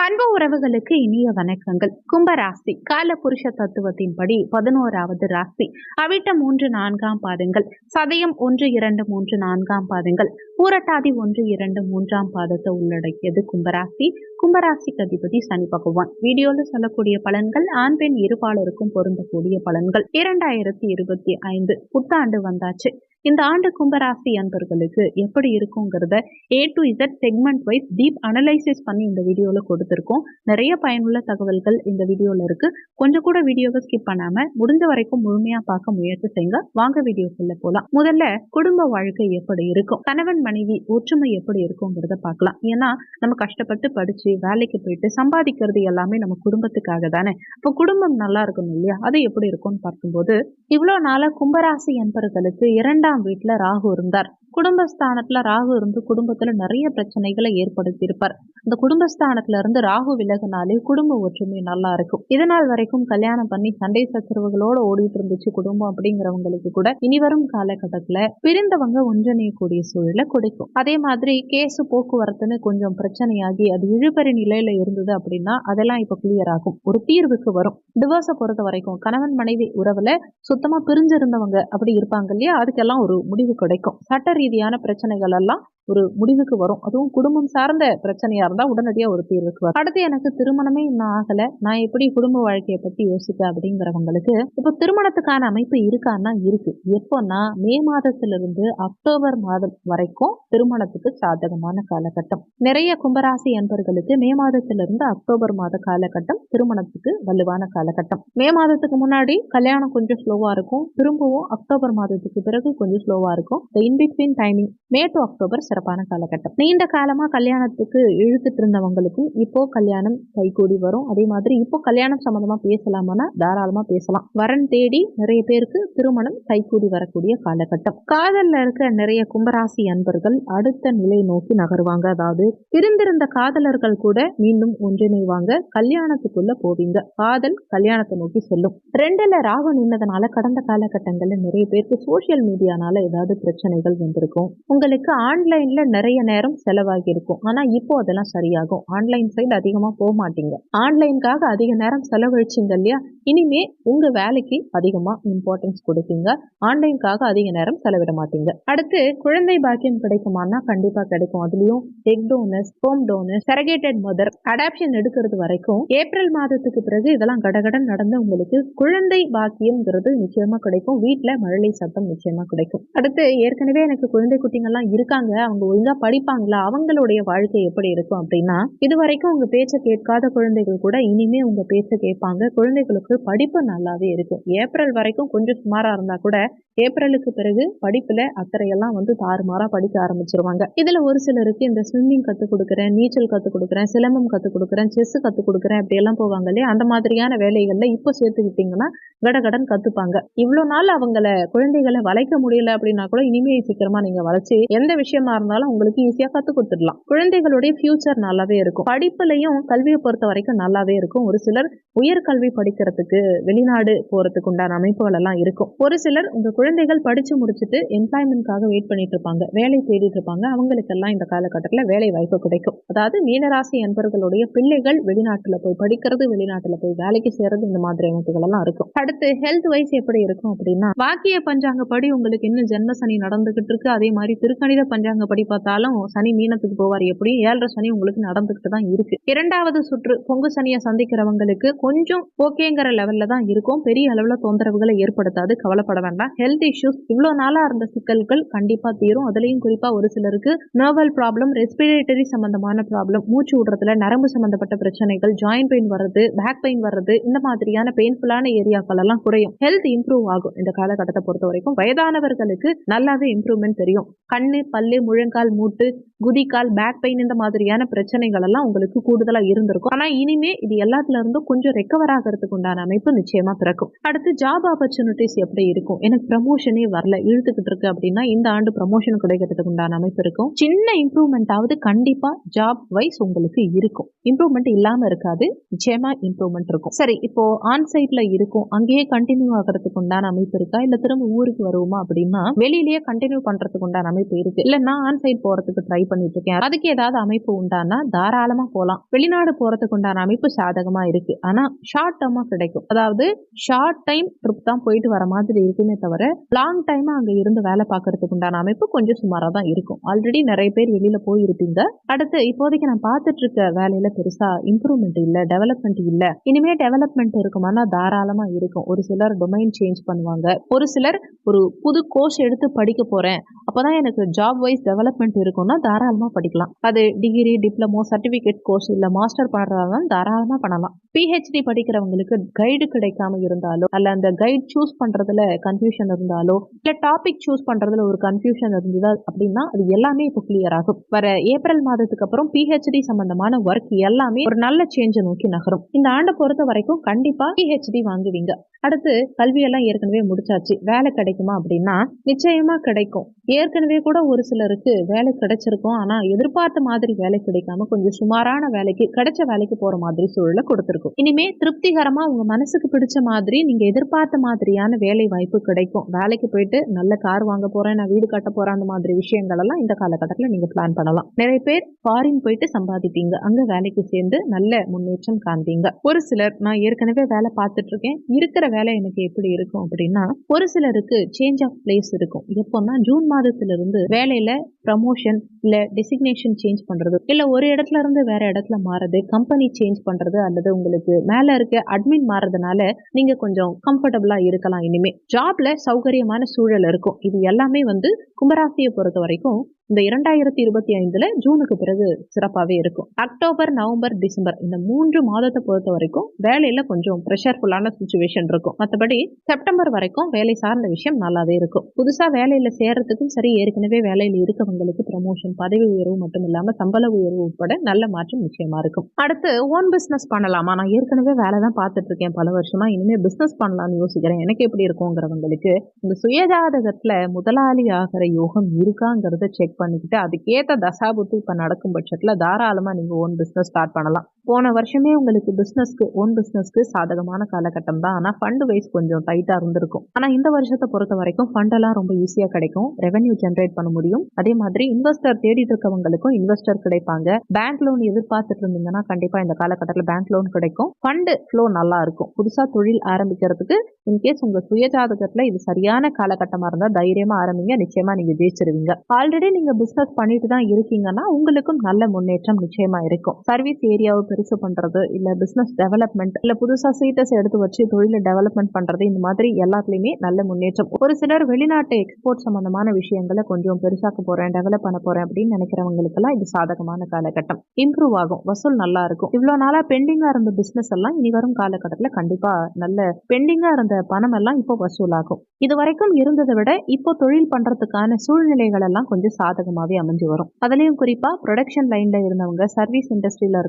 அன்பு உறவுகளுக்கு இனிய வணக்கங்கள். கும்பராசி கால புருஷ தத்துவத்தின்படி பதினோராவது ராசி. அவிட்ட மூன்று நான்காம் பாதங்கள். சதயம் ஒன்று இரண்டு மூன்று நான்காம் பாதங்கள். பூரட்டாதி ஒன்று இரண்டு மூன்றாம் பாதத்தை உள்ளடக்கியது கும்பராசி. கும்பராசிக்கு அதிபதி சனி பகவான். வீடியோல சொல்லக்கூடிய பலன்கள் ஆண் பெண் இருபாலருக்கும் பொருந்தக்கூடிய பலன்கள். இரண்டாயிரத்தி இருபத்தி ஐந்து புத்தாண்டு வந்தாச்சு. இந்த ஆண்டு கும்பராசி அன்பர்களுக்கு எப்படி இருக்குங்கிறத A to Z segment wise deep analysis பண்ணி இந்த வீடியோவில் கொடுத்துருக்கோம். நிறைய பயனுள்ள தகவல்கள் இந்த வீடியோவில் இருக்கு. கொஞ்சம் கூட வீடியோவை ஸ்கிப் பண்ணாம முடிஞ்ச வரைக்கும் முழுமையா பார்க்க முயற்சி செய்யுங்க. வாங்க வீடியோக்குள்ளே போலாம். முதல்ல குடும்ப வாழ்க்கை எப்படி இருக்கும்? கணவன் மனைவி ஒற்றுமை எப்படி இருக்குங்கிறத பார்க்கலாம். ஏன்னா நம்ம கஷ்டப்பட்டு படித்து வேலைக்கு போயிட்டு சம்பாதிக்கிறது எல்லாமே நம்ம குடும்பத்துக்காக தானே? இப்போ குடும்பம் நல்லா இருக்கணும் இல்லையா? அது எப்படி இருக்கும்னு பார்க்கும்போது இவ்வளோ நாளாக கும்பராசி என்பர்களுக்கு இரண்டாம் வீட்டில் ராகு இருந்தார். குடும்பஸ்தானத்துல ராகு இருந்து குடும்பத்துல நிறைய பிரச்சனைகளை ஏற்படுத்தியிருப்பார். அந்த குடும்பஸ்தானத்துல இருந்து ராகு விலகினாலே குடும்ப ஒற்றுமை நல்லா இருக்கும். இதனால் வரைக்கும் கல்யாணம் பண்ணி சண்டை சச்சரவுகளோட ஓடிட்டு இருந்துச்சு குடும்பம் அப்படிங்கிறவங்களுக்கு கூட இனி வரும் காலகட்டத்துல பிரிந்தவங்க ஒன்றிணையக்கூடிய சூழலை கொடுக்கும். அதே மாதிரி கேசு போக்குவரத்துன்னு கொஞ்சம் பிரச்சனையாகி அது இழுபறி நிலையில இருந்தது அப்படின்னா அதெல்லாம் இப்ப கிளியர் ஆகும். ஒரு தீர்வுக்கு வரும். டிவோர்ஸை பொறுத்த வரைக்கும் கணவன் மனைவி உறவுல சுத்தமா பிரிஞ்சிருந்தவங்க அப்படி இருப்பாங்க இல்லையா? அதுக்கெல்லாம் ஒரு முடிவு கிடைக்கும். சட்ட ரீதியான பிரச்சனைகள் எல்லாம் ஒரு முடிவுக்கு வரும். அதுவும் குடும்பம் சார்ந்த பிரச்சனையா இருந்தா உடனடியா ஒரு தீர்வுக்கு வரும். அடுத்து எனக்கு திருமணமே இன்னும் ஆகல. நான் எப்படி குடும்ப வாழ்க்கையை பத்தி யோசிக்க அப்படிங்கிறவங்களுக்கு இப்போ திருமணத்துக்கான அமைப்பு இருக்கான்னா இருக்கு. எப்போன்னா மே மாதத்துல இருந்து அக்டோபர் மாதம் வரைக்கும் திருமணத்துக்கு சாதகமான காலகட்டம். நிறைய கும்பராசி அன்பர்களுக்கு மே மாதத்திலிருந்து அக்டோபர் மாத காலகட்டம் திருமணத்துக்கு வலுவான காலகட்டம். மே மாதத்துக்கு முன்னாடி கல்யாணம் கொஞ்சம் ஸ்லோவா இருக்கும். திரும்பவும் அக்டோபர் மாதத்துக்கு பிறகு கொஞ்சம் ஸ்லோவா இருக்கும். In between timing May to October சிறப்பான காலகட்டம். நீண்ட காலமா கல்யாணத்துக்கு இழுத்துட்டு இருந்தவங்களுக்கும் இப்போ கல்யாணம் கைகூடி வரும். அதே மாதிரி இப்போ கல்யாணம் சம்பந்தமா பேசலாமான்னா தாராளமா பேசலாம். வரன் தேடி நிறைய பேருக்கு திருமணம் கைகூடி வரக்கூடிய காலகட்டம். காதல்ல இருக்க நிறைய கும்பராசி அன்பர்கள் அடுத்த நிலை நோக்கி நகருவாங்க. அதாவது பிரிந்திருந்த காதலர்கள் கூட மீண்டும் ஒன்றிணைவாங்க. கல்யாணத்துக்குள்ள போவீங்க. காதல் கல்யாணத்தை நோக்கி செல்லும். ரெண்டுல ராகு நின்னதுனால கடந்த காலகட்டங்கள்ல நிறைய பேருக்கு சோசியல் மீடியானால ஏதாவது பிரச்சனைகள் வந்திருக்கும். உங்களுக்கு ஆன்லைன்ல நிறைய நேரம் செலவாகி இருக்கும். ஆனா இப்போ அதெல்லாம் சரியாகும். ஆன்லைன் சைடு அதிகமா போக மாட்டீங்க. ஆன்லைனுக்காக அதிக நேரம் செலவழிச்சிங்க இல்லையா? இனிமே உங்க வேலைக்கு அதிகமா இம்பார்ட்டன்ஸ் கொடுப்பீங்க. ஆன்லைனுக்காக அதிக நேரம் செலவிட மாட்டீங்க. அடுத்து குழந்தை பாக்கியம் கிடைக்குமானா கண்டிப்பா கிடைக்கும். அதுலயும் egg donors home donors surrogated mother adoption எடுக்கிறது வரைக்கும் ஏப்ரல் மாதத்துக்கு பிறகு இதெல்லாம் கடகடன் நடந்து உங்களுக்கு குழந்தை பாக்கியம்ங்கிறது நிச்சயமா கிடைக்கும். வீட்டுல மழலை சத்தம் நிச்சயமா கிடைக்கும். அடுத்து ஏற்கனவே எனக்கு குழந்தை குட்டிங்கெல்லாம் இருக்காங்க. அவங்க ஒழுங்கா படிப்பாங்களா? அவங்களுடைய வாழ்க்கை எப்படி இருக்கும் அப்படின்னா இது வரைக்கும் உங்க பேச்சை கேட்காத குழந்தைகள் கூட இனிமே உங்க பேச்சை கேட்பாங்க. குழந்தைகளுக்கு படிப்பு நல்லாவே இருக்கும். ஏப்ரல் வரைக்கும் கொஞ்சம் சுமாரா இருந்தா கூட ஏப்ரலுக்கு பிறகு படிப்புல அக்கறையெல்லாம் வந்து தாறுமாறா படிக்க ஆரம்பிச்சிருவாங்க. இதுல ஒரு சிலருக்கு இந்த ஸ்விம்மிங் கத்து கொடுக்குறேன் நீச்சல் கத்து கொடுக்குறேன் சிலம்பம் கத்து கொடுக்குறேன் செஸ் கற்றுக் கொடுக்குறேன் அப்படியெல்லாம் போவாங்க இல்லையா அந்த மாதிரியான வேலைகள்ல இப்போ சேர்த்துக்கிட்டீங்கன்னா கடகடன் கத்துப்பாங்க. இவ்வளவு நாள் அவங்கள குழந்தைகளை வளைக்க முடியல அப்படின்னா கூட இனிமே சீக்கிரமா நீங்க வளைச்சி எந்த விஷயமா இருந்தாலும் உங்களுக்கு ஈஸியா கத்து கொடுத்துடலாம் குழந்தைகளுடைய ஃபியூச்சர் நல்லாவே இருக்கும். படிப்புலையும் கல்வியை பொறுத்த வரைக்கும் நல்லாவே இருக்கும். ஒரு சிலர் உயர்கல்வி படிக்கிறதுக்கு வெளிநாடு போறதுக்கு உண்டான அமைப்புகள் எல்லாம் இருக்கும். ஒரு சிலர் உங்கள் குழந்தைகள் படிச்சு முடிச்சுட்டு எம்ப்ளாய்மெண்ட்காக வெயிட் பண்ணிட்டு இருப்பாங்க. வேலை தேடிட்டு இருப்பாங்க. அவங்களுக்கெல்லாம் இந்த காலகட்டத்தில் வேலை வாய்ப்பு கிடைக்கும். அதாவது ராசி அன்பர்களுடைய பிள்ளைகள் வெளிநாட்டுல போய் படிக்கிறது வெளிநாட்டுல போய் வேலைக்கு சேர்றது இந்த மாதிரி அமைப்புகள் எல்லாம் இருக்கும். அடுத்து ஹெல்த் வைஸ் எப்படி இருக்கும் அப்படின்னா வாக்கிய பஞ்சாங்க படி உங்களுக்கு இன்னும் ஜென்ம சனி நடந்துகிட்டு இருக்கு. அதே மாதிரி திருக்கணித பஞ்சாங்க படி பார்த்தாலும் சனி மீனத்துக்கு போவார் எப்படி? ஏழரை சனி உங்களுக்கு நடந்துகிட்டு தான் இருக்கு. இரண்டாவது சுற்று பொங்கு சனியை சந்திக்கிறவங்களுக்கு கொஞ்சம் ஓகேங்கிற லெவல்ல தான் இருக்கும். பெரிய அளவுல தொந்தரவுகளை ஏற்படுத்தாது. கவலைப்பட வேண்டாம். ஹெல்த் இஷ்யூஸ் இவ்வளவு நாளா இருந்த சிக்கல்கள் கண்டிப்பா தீரும். அதுலயும் குறிப்பா ஒரு சிலருக்கு நர்வல் ப்ராப்ளம் ரெஸ்பிரேட்டரி சம்பந்தமான ப்ராப்ளம் மூச்சு விடுறதுல நரம்பு சம்பந்தப்பட்ட பிரச்சனைகள் ஜாயிண்ட் பெயின் வர்றது பேக் பெயின் வர்றது இந்த மாதிரியான பெயின்ஃபுல்லான ஏரியாக்கள் எல்லாம் குறையும். ஹெல்த் இம்ப்ரூவ் ஆகும் இந்த காலகட்டத்தை பொறுத்த வரைக்கும். வயதானவர்களுக்கு நல்லாவே இம்ப்ரூவ்மெண்ட் தெரியும். கண்ணு பல்லு முழங்கால் மூட்டு குதிக்கால் பேக் பெயின் இந்த மாதிரியான பிரச்சனைகள் எல்லாம் உங்களுக்கு கூடுதலா இருந்திருக்கும். ஆனா இனிமே இது எல்லாத்துல இருந்தும் கொஞ்சம் ரெக்கவர் ஆகிறதுக்கு உண்டான அமைப்பு நிச்சயமா பிறக்கும். அடுத்து ஜாப் ஆப்பர்ச்சுனிட்டிஸ் எப்படி இருக்கும்? எனக்கு ப்ரமோஷனே வரல இழுத்துக்கிட்டு இருக்கு அப்படின்னா இந்த ஆண்டு ப்ரமோஷன் கிடைக்கிறதுக்கு உண்டான அமைப்பு இருக்கும். சின்ன இம்ப்ரூவ்மெண்ட் ஆகுது கண்டிப்பா ஜாப் வைஸ் உங்களுக்கு உங்களுக்கு இருக்கும். இம்ப்ரூவ்மெண்ட் இல்லாம இருக்காது. நிச்சயமா இம்ப்ரூவ்மெண்ட் இருக்கும். சரி இப்போ ஆன் சைட்ல இருக்கும். அங்கேயே கண்டினியூ ஆகிறதுக்கு உண்டான அமைப்பு இருக்கா? இல்ல திரும்ப ஊருக்கு வருவோமா அப்படின்னா வெளியிலேயே கண்டினியூ பண்றதுக்கு உண்டான அமைப்பு இருக்கு. இல்ல நான் ஆன் சைட் போறதுக்கு ட்ரை பண்ணிட்டு இருக்கேன். அதுக்கு ஏதாவது அமைப்பு உண்டானா தாராளமா போலாம். வெளிநாடு போறதுக்கு உண்டான அமைப்பு சாதகமா இருக்கு. ஆனா ஷார்ட் டேர்மா கிடைக்கும். அதாவது ஷார்ட் டைம் ட்ரிப் தான் போயிட்டு வர மாதிரி இருக்குமே தவிர லாங் டைமா அங்க இருந்து வேலை பார்க்கறதுக்கு உண்டான அமைப்பு கொஞ்சம் சுமாரா தான் இருக்கும். ஆல்ரெடி நிறைய பேர் வெளியில போயிருப்பீங்க. அடுத்து இப்போதைக்கு நான் பார்த்து பார்த்துட்டு இருக்க வேலையில பெருசா இம்ப்ரூவ்மெண்ட் இல்ல டெவலப்மெண்ட் இல்ல. இனிமே டெவலப்மெண்ட் இருக்குமானா தாராளமா இருக்கும். ஒரு சிலர் டொமைன் சேஞ்ச் பண்ணுவாங்க. ஒரு சிலர் ஒரு புது கோர்ஸ் எடுத்து படிக்க போறேன். அப்பதான் எனக்கு ஜாப் வைஸ் டெவலப்மெண்ட் இருக்கும்னா தாராளமாக படிக்கலாம். அது டிகிரி டிப்ளமோ சர்டிஃபிகேட் கோர்ஸ் இல்லை மாஸ்டர் பண்றதா தாராளமாக பண்ணலாம். பிஹெச்டி படிக்கிறவங்களுக்கு கைடு கிடைக்காம இருந்தாலோ அல்ல அந்த கைட் சூஸ் பண்ணுறதுல கன்ஃபியூஷன் இருந்தாலோ இல்லை டாபிக் சூஸ் பண்ணுறதுல ஒரு கன்ஃபியூஷன் இருந்ததா அப்படின்னா அது எல்லாமே இப்போ கிளியர் ஆகும். வர ஏப்ரல் மாதத்துக்கு அப்புறம் பிஹெச்டி சம்பந்தமான ஒர்க் எல்லாமே ஒரு நல்ல சேஞ்சை நோக்கி நகரும். இந்த ஆண்டை பொறுத்த வரைக்கும் கண்டிப்பாக பிஹெச்டி வாங்குவீங்க. அடுத்து கல்வியெல்லாம் ஏற்கனவே முடிச்சாச்சு. வேலை கிடைக்குமா அப்படின்னா நிச்சயமா கிடைக்கும். ஏற்கனவே கூட ஒரு சிலருக்கு வேலை கிடைச்சிருக்கும். ஆனால் எதிர்பார்த்த மாதிரி வேலை கிடைக்காம கொஞ்சம் சுமாரான வேலைக்கு கிடைச்ச வேலைக்கு போற மாதிரி சூழலை கொடுத்துருக்கும். இனிமே திருப்திகரமா உங்க மனசுக்கு பிடிச்ச மாதிரி நீங்க எதிர்பார்த்த மாதிரியான வேலை வாய்ப்பு கிடைக்கும். வேலைக்கு போயிட்டு நல்ல கார் வாங்க போறேன் நான் வீடு கட்ட போறேன் அந்த மாதிரி விஷயங்கள் எல்லாம் இந்த காலகட்டத்தில் நீங்க பிளான் பண்ணலாம். நிறைய பேர் ஃபாரின் போயிட்டு சம்பாதிப்பீங்க. அங்க வேலைக்கு சேர்ந்து நல்ல முன்னேற்றம் காண்பீங்க. ஒரு சிலர் நான் ஏற்கனவே வேலை பார்த்துட்டு இருக்கேன் இருக்கிற வேலை எனக்கு எப்படி இருக்கும் அப்படின்னா ஒரு சிலருக்கு சேஞ்ச் ஆஃப் பிளேஸ் இருக்கும். எப்போன்னா ஜூன் மாதத்திலிருந்து வேலையில ப்ரமோஷன் இல்ல டெசிக்னேஷன் சேஞ்ச் பண்றது இல்ல ஒரு இடத்துல இருந்து வேற இடத்துல மாறுறது கம்பெனி சேஞ்ச் பண்றது அல்லது உங்களுக்கு மேல இருக்க அட்மின் மாறதுனால நீங்க கொஞ்சம் கம்ஃபர்டபுளா இருக்கலாம் இனிமே. ஜாப்ல சௌகரியமான சூழல் இருக்கும். இது எல்லாமே வந்து கும்பராசியை பொறுத்த வரைக்கும் இந்த இரண்டாயிரத்தி இருபத்தி ஐந்துல ஜூனுக்கு பிறகு சிறப்பாகவே இருக்கும். அக்டோபர் நவம்பர் டிசம்பர் இந்த மூன்று மாதத்தை பொறுத்த வரைக்கும் வேலையில கொஞ்சம் ப்ரெஷர்ஃபுல்லான சுச்சுவேஷன் இருக்கும். மற்றபடி செப்டம்பர் வரைக்கும் வேலை சார்ந்த விஷயம் நல்லாவே இருக்கும். புதுசா வேலையில சேர்றதுக்கும் சரி ஏற்கனவே வேலையில இருக்கவங்களுக்கு ப்ரமோஷன் பதவி உயர்வு மட்டும் இல்லாம சம்பள உயர்வு உட்பட நல்ல மாற்றம் நிச்சயமா இருக்கும். அடுத்து ஓன் பிசினஸ் பண்ணலாமா? நான் ஏற்கனவே வேலை தான் பார்த்துட்டு இருக்கேன் பல வருஷமா. இனிமே பிசினஸ் பண்ணலாம்னு யோசிக்கிறேன். எனக்கு எப்படி இருக்குங்கிறவங்களுக்கு இந்த சுயஜாதகத்துல முதலாளி ஆகிற யோகம் இருக்காங்கிறத செக் பண்ணிக்கிட்டு அதுக்கேற்ற தசாபுத்தி இப்போ நடக்கும் பட்சத்தில் தாராளமாக நீங்கள் ஓன் பிஸ்னஸ் ஸ்டார்ட் பண்ணலாம். போன வருஷமே உங்களுக்கு பிஸ்னஸ்க்கு ஓன் பிஸ்னஸ்க்கு சாதகமான காலகட்டம் தான். ஆனால் ஃபண்டு வைஸ் கொஞ்சம் டைட்டாக இருந்திருக்கும். ஆனால் இந்த வருஷத்தை பொறுத்த வரைக்கும் ஃபண்டெல்லாம் ரொம்ப ஈஸியாக கிடைக்கும். ரெவன்யூ ஜென்ரேட் பண்ண முடியும். அதே மாதிரி இன்வெஸ்டர் தேடிட்டு இருக்கவங்களுக்கும் இன்வெஸ்டர் கிடைப்பாங்க. பேங்க் லோன் எதிர்பார்த்துட்டு இருந்தீங்கன்னா கண்டிப்பாக இந்த காலகட்டத்தில் பேங்க் லோன் கிடைக்கும். ஃபண்டு ஃப்ளோ நல்லா இருக்கும். புதுசாக தொழில் ஆரம்பிக்கிறதுக்கு இன்கேஸ் உங்கள் சுயஜாதகத்தில் இது சரியான காலகட்டமாக இருந்தால் தைரியமாக ஆரம்பிங்க. நிச்சயமாக நீங்கள் ஜெயிச்சிருவீங்க. ஆல்ரெடி நீங்கள் பிஸ்னஸ் பண்ணிட்டு தான் இருக்கீங்கன்னா உங்களுக்கும் நல்ல முன்னேற்றம் நிச்சயமாக இருக்கும். சர்வீஸ் ஏரியாவை பெருசு பண்ணுறது இல்லை பிஸ்னஸ் டெவலப்மெண்ட் இல்லை புதுசாக சீட்டஸ் எடுத்து வச்சு தொழிலை டெவலப்மெண்ட் பண்ணுறது இந்த மாதிரி எல்லாத்துலேயுமே நல்ல முன்னேற்றம். ஒரு சிலர் வெளிநாட்டு எக்ஸ்போர்ட் சம்மந்தமான விஷயங்களை கொஞ்சம் பெருசாக்க போகிறேன் டெவலப் பண்ண போகிறேன் அப்படின்னு நினைக்கிறவங்களுக்கெல்லாம் இது சாதகமான காலகட்டம். இம்ப்ரூவ் ஆகும். வசூல் நல்லா இருக்கும். இவ்வளோ நாளாக பெண்டிங்காக இருந்த பிஸ்னஸ் எல்லாம் இனி வரும் காலகட்டத்தில் கண்டிப்பாக நல்ல பெண்டிங்காக இருந்த பணம் எல்லாம் இப்போ வசூலாகும். இது வரைக்கும் இருந்ததை விட இப்போ தொழில் பண்ணுறதுக்கான சூழ்நிலைகள் எல்லாம் கொஞ்சம் சாதகமாகவே அமைஞ்சு வரும். அதுலேயும் குறிப்பாக ப்ரொடக்ஷன் லைனில் இருந்தவங்க சர்வீஸ் இண்டஸ்ட்ரியில்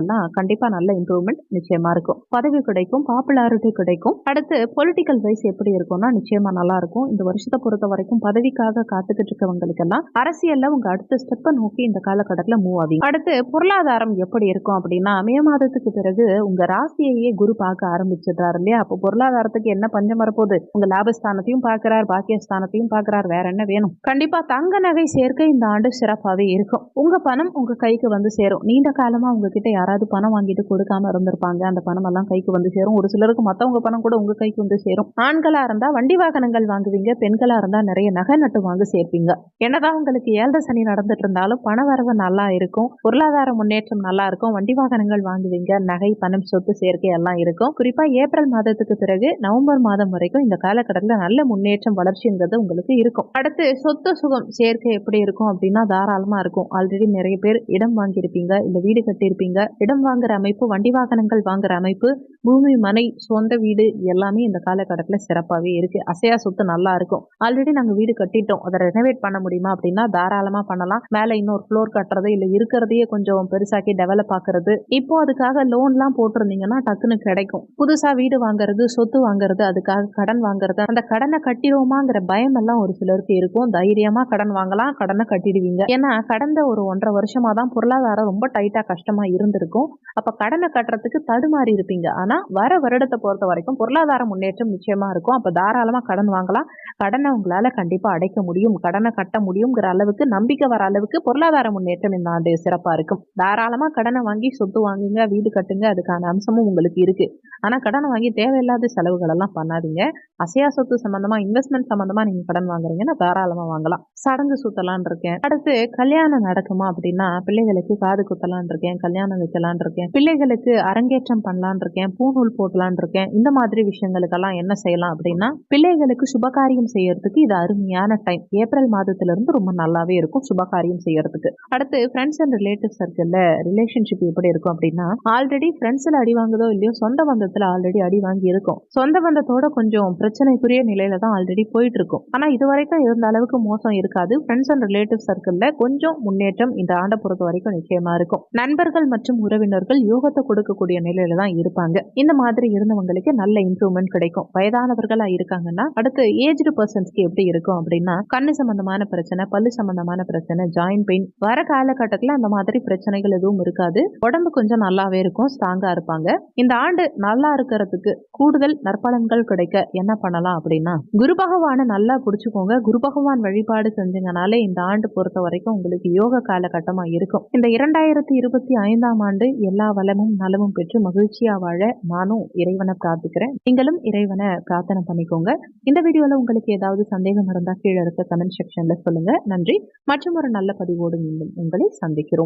இருக்கவங்களுக்கெல்லாம் கண்டிப்பா நல்ல இம்ப்ரூவ்மெண்ட் நிச்சயமா இருக்கும். பதவி கிடைக்கும் பாப்புலாரிட்டி கிடைக்கும். அடுத்து பொலிட்டிக்கல் வைஸ் எப்படி இருக்கும்னா நிச்சயமா நல்லா இருக்கும். இந்த வருஷத்தை பொறுத்த வரைக்கும் பதவிக்காக காத்துக்கிட்டு இருக்கவங்களுக்கெல்லாம் அரசியல்ல உங்க அடுத்த ஸ்டெப்பை நோக்கி இந்த காலகட்டத்தில் மூவ் ஆகும் அடுத்து பொருளாதாரம் எப்படி இருக்கும் அப்படின்னா மே மாதத்துக்கு பிறகு உங்க ராசியையே குரு பார்க்க ஆரம்பிச்சிடுறாரு இல்லையா? அப்போ பொருளாதாரத்துக்கு என்ன பஞ்சம் வரப்போகுது? உங்க லாபஸ்தானத்தையும் பார்க்கிறார் பாக்கியஸ்தானத்தையும் பார்க்கிறார். வேற என்ன வேணும்? கண்டிப்பா தங்க நகை சேர்க்கை இந்த ஆண்டு சிறப்பாகவே இருக்கும். உங்க பணம் உங்க கைக்கு வந்து சேரும். நீண்ட காலமா உங்ககிட்ட யாராவது பணம் வாங்கிட்டு கொடுக்காம இருந்திருப்பாங்க. அந்த பணம் எல்லாம் கைக்கு வந்து சேரும். ஒரு சிலருக்கு மத்தவங்க பணம் கூட உங்க கைக்கு வந்து சேரும். ஆண்களா இருந்தா வண்டி வாகனங்கள் வாங்குவீங்க. பெண்களா இருந்தா நிறைய நகை நட்டு வாங்க சேர்ப்பீங்க. என்னதான் உங்களுக்கு ஏழரை சனி நடந்துட்டு இருந்தாலும் பண வரவு நல்லா இருக்கும். பொருளாதார முன்னேற்றம் நல்லா இருக்கும். வண்டி வாகனங்கள் வாங்குவீங்க. நகை பணம் சொத்து சேர்க்கை எல்லாம் இருக்கும். குறிப்பா ஏப்ரல் மாதத்துக்கு பிறகு நவம்பர் மாதம் வரைக்கும் இந்த காலகட்டத்தில் நல்ல முன்னேற்றம் வளர்ச்சிங்கிறது உங்களுக்கு இருக்கும். அடுத்து சொத்து சுகம் சேர்க்கை எப்படி இருக்கும் அப்படின்னா தாராளமா இருக்கும். ஆல்ரெடி நிறைய பேர் இடம் வாங்கியிருப்பீங்க. இல்ல வீடு கட்டியிருப்பீங்க. இடம் வாங்குற அமைப்பு வண்டி வாகனங்கள் வாங்குற அமைப்பு பூமி மனை சொந்த வீடு எல்லாமே இந்த காலகட்டத்தில் சிறப்பாகவே இருக்கு. அசையா சொத்து நல்லா இருக்கும். ஆல்ரெடி நாங்கள் வீடு கட்டிட்டோம். அதை ரெனோவேட் பண்ண முடியுமா அப்படின்னா தாராளமாக பண்ணலாம். மேலே இன்னொரு ஃப்ளோர் கட்டுறது இல்லை இருக்கிறதையே கொஞ்சம் பெருசாக்கி டெவலப் ஆக்குறது. இப்போ அதுக்காக லோன்லாம் போட்டிருந்தீங்கன்னா டக்குன்னு கிடைக்கும். புதுசாக வீடு வாங்குறது சொத்து வாங்குறது அதுக்காக கடன் வாங்குறது. அந்த கடனை கட்டிடுவோமாங்கிற பயம் எல்லாம் ஒரு சிலருக்கு இருக்கும். தைரியமாக கடன் வாங்கலாம் கடனை கட்டிடுவீங்க. ஏன்னா கடந்த ஒரு ஒன்றரை வருஷமாக தான் பொருளாதாரம் ரொம்ப டைட்டாக கஷ்டமாக இருந்திருக்கு. இருக்கும். அப்போ கடனை கட்டுறதுக்கு தடுமாறி இருப்பீங்க. ஆனால் வர வருடத்தை பொறுத்த வரைக்கும் பொருளாதார முன்னேற்றம் நிச்சயமாக இருக்கும். அப்போ தாராளமாக கடன் வாங்கலாம். கடனை உங்களால் கண்டிப்பாக அடைக்க முடியும். கடனை கட்ட முடியுங்கிற அளவுக்கு நம்பிக்கை வர அளவுக்கு பொருளாதார முன்னேற்றம் இந்த ஆண்டு சிறப்பாக இருக்கும். தாராளமாக கடனை வாங்கி சொத்து வாங்குங்க வீடு கட்டுங்க அதுக்கான அம்சமும் உங்களுக்கு இருக்கு. ஆனால் கடனை வாங்கி தேவையில்லாத செலவுகள் எல்லாம் பண்ணாதீங்க. அசையா சொத்து சம்பந்தமா இன்வெஸ்ட்மெண்ட் சம்பந்தமா நீங்க கடன் வாங்குறீங்கன்னா தாராளமா வாங்கலாம். சடங்கு சுத்தலான் இருக்கேன். அடுத்து கல்யாணம் நடக்குமா அப்படின்னா பிள்ளைகளுக்கு காது குத்தலான் இருக்கேன். கல்யாணம் வைக்கலான் இருக்கேன். பிள்ளைகளுக்கு அரங்கேற்றம் பண்ணலான் இருக்கேன். பூநூல் போட்டலான் இருக்கேன். இந்த மாதிரி விஷயங்களுக்கெல்லாம் என்ன செய்யலாம் அப்படின்னா பிள்ளைகளுக்கு சுபகாரியம் செய்யறதுக்கு இது அருமையான டைம் ஏப்ரல் மாதத்துல இருந்து ரொம்ப நல்லாவே இருக்கும் சுபகாரியம் செய்யறதுக்கு. அடுத்து ஃப்ரெண்ட்ஸ் அண்ட் ரிலேட்டிவ் சர்க்கிள்ல ரிலேஷன்ஷிப் எப்படி இருக்கும் அப்படின்னா ஆல்ரெடி ஃப்ரெண்ட்ஸ்ல அடி வாங்குதோ இல்லையோ சொந்த பந்தத்துல ஆல்ரெடி அடி வாங்கி இருக்கும். சொந்த பந்தத்தோட கொஞ்சம் பிரச்சனைக்குரிய நிலையில தான் ஆல்ரெடி போயிட்டு இருக்கும். ஆனா இது வரைக்கும் இருந்த அளவுக்கு மோசம் இருக்காது. ஃப்ரெண்ட்ஸ் அண்ட் ரிலேட்டிவ் சர்க்கிள்ல கொஞ்சம் முன்னேற்றம் இந்த ஆண்டை பொறுத்த வரைக்கும் நிச்சயமா இருக்கும். நண்பர்கள் மற்றும் உறவினர்கள் யோகத்தை கொடுக்கக்கூடிய நிலையில தான் இருப்பாங்க. இந்த மாதிரி இருந்தவங்களுக்கு நல்ல இம்ப்ரூவ்மெண்ட் கிடைக்கும். வயதானவர்களா இருக்காங்கன்னா அடுத்து ஏஜ்டு பர்சன்ஸ்க்கு எப்படி இருக்கும் அப்படின்னா கண்ணு சம்பந்தமான பிரச்சனை பல்லு சம்பந்தமான பிரச்சனை ஜாயின் பெயின் வர காலகட்டத்தில் அந்த மாதிரி பிரச்சனைகள் எதுவும் இருக்காது. உடம்பு கொஞ்சம் நல்லாவே இருக்கும் ஸ்ட்ராங்கா இருப்பாங்க. இந்த ஆண்டு நல்லா இருக்கிறதுக்கு கூடுதல் நற்பலன்கள் கிடைக்க என்ன பண்ணலாம் அப்படின்னா குரு பகவானை நல்லா பிடிச்சுக்கோங்க. குரு பகவான் வழிபாடு செஞ்சீங்கனாலே இந்த ஆண்டு பொறுத்த வரைக்கும் உங்களுக்கு யோக காலகட்டமா இருக்கும். இந்த இரண்டாயிரத்தி இருபத்தி ஐந்தாம் ஆண்டு எல்லா வளமும் நலமும் பெற்று மகிழ்ச்சியா வாழ நானும் இறைவனை பிரார்த்திக்கிறேன். நீங்களும் இறைவனை பிரார்த்தனை பண்ணிக்கோங்க. இந்த வீடியோல உங்களுக்கு ஏதாவது சந்தேகம் இருந்தா கீழே இருக்க கமெண்ட் செக்ஷன்ல சொல்லுங்க. நன்றி. மற்றும் ஒரு நல்ல பதிவோடு மீண்டும் உங்களை சந்திக்கிறோம்.